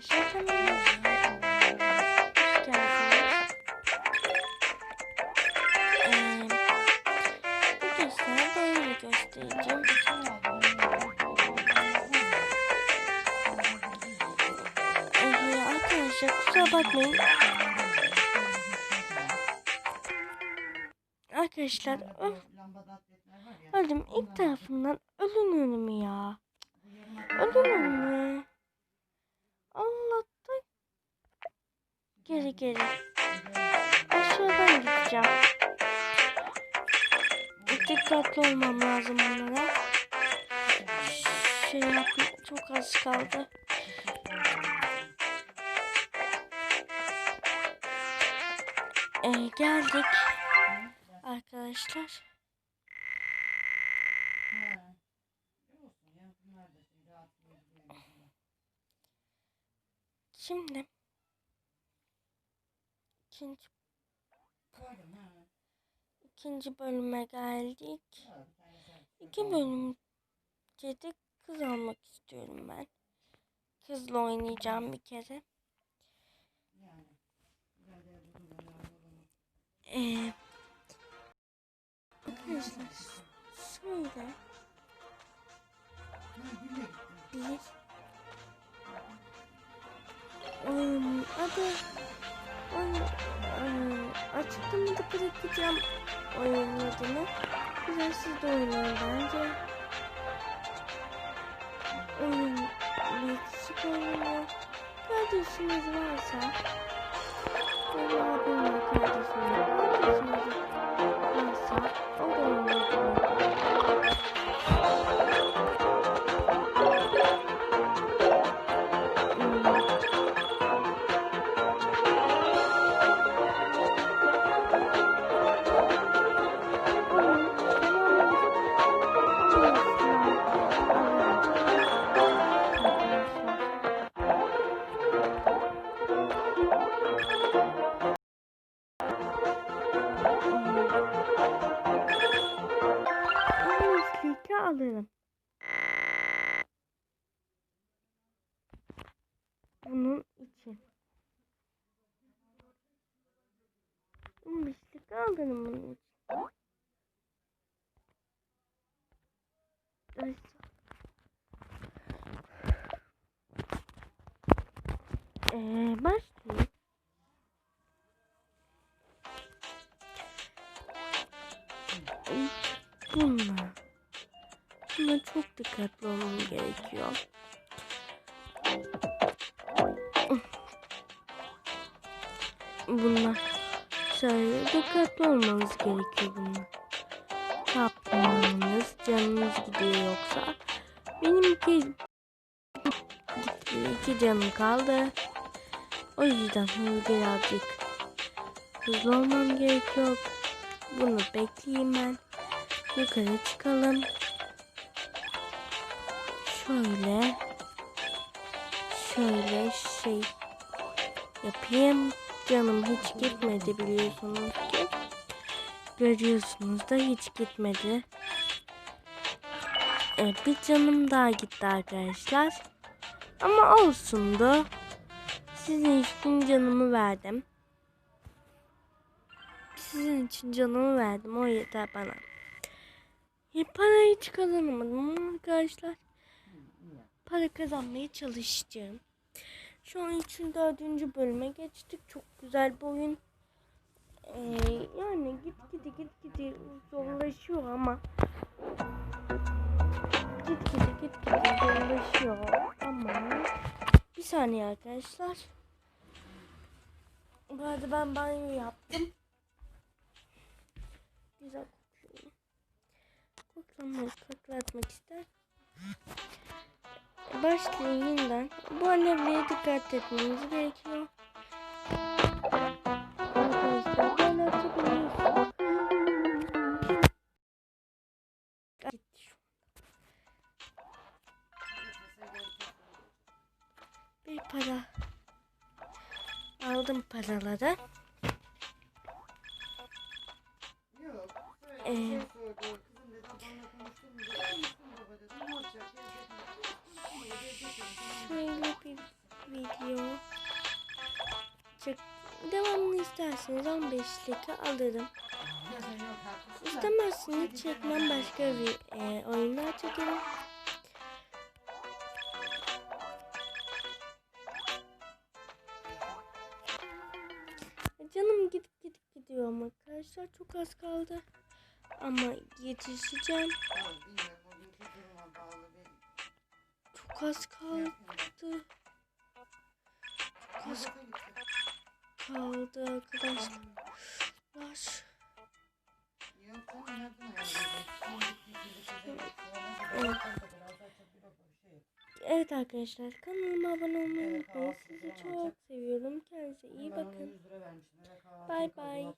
geldiniz. Ee, bugün size böyle göstereceğim. Ee, arkadaşlar kusura bakmayın. Arkadaşlar öf, öldüm ilk tarafından ölün önümü ya. Ölün önümü. Geri geri. Aşağıdan gideceğim. Dikkatli olmam lazım bunlara. Şey yapma çok az kaldı. Ee, geldik arkadaşlar. Şimdi ikinci ikinci bölüme geldik. İki bölüm de kız almak istiyorum ben. Kızla oynayacağım bir kere. Ee, arkadaşlar şöyle bir oyun adı açıklamada bırakacağım oyunun adını. Güzel siz de oynayın bence. Oyun bir oyunu kardeşiniz varsa böyle abim var kardeşim alırım. Bunun için. 15'lik alırım bunun için. Ee, başlayayım. Bunlar. Buna çok dikkatli olmam gerekiyor. Bunlar. Şöyle dikkatli olmanız gerekiyor bunlar. Yapmanız canınız gidiyor yoksa. Benim iki, iki canım kaldı. O yüzden birazcık hızlı olmam gerekiyor. Bunu bekleyeyim ben. Yukarı çıkalım. Şöyle. Şöyle şey yapayım. Canım hiç gitmedi biliyorsunuz ki. Görüyorsunuz da hiç gitmedi. Evet, bir canım daha gitti arkadaşlar. Ama olsun da. Sizin için canımı verdim. Sizin için canımı verdim. O yeter bana. Ya parayı hiç kazanamadım ama arkadaşlar. Para kazanmaya çalışacağım. Şu an 3. 4. bölüme geçtik. Çok güzel bir oyun. Ee, yani git gidi git gidi zorlaşıyor ama git gidi git gidi zorlaşıyor ama bir saniye arkadaşlar. Bu arada ben banyo yaptım. Güzel kokuyor. Koklamayı koklatmak ister. Başlayın yeniden. Bu alevlere dikkat etmeniz gerekiyor. Arkadaşlar Bir para. Aldım paraları. Ee, gidiyor. Çık. Devamını isterseniz 15'lik alırım. Yok haklısın da. İstemezseniz çekmem başka bir e, oyunlar çekerim. Canım gidip gidip gidiyor arkadaşlar. Çok az kaldı. Ama yetişeceğim. Çok az kaldı. Az kaldı arkadaşlar. Evet. Evet arkadaşlar kanalıma abone olmayı unutmayın. Sizi çok seviyorum. Kendinize iyi bakın. 100 lira vermiştim. Eve kahvaltı Bay bay.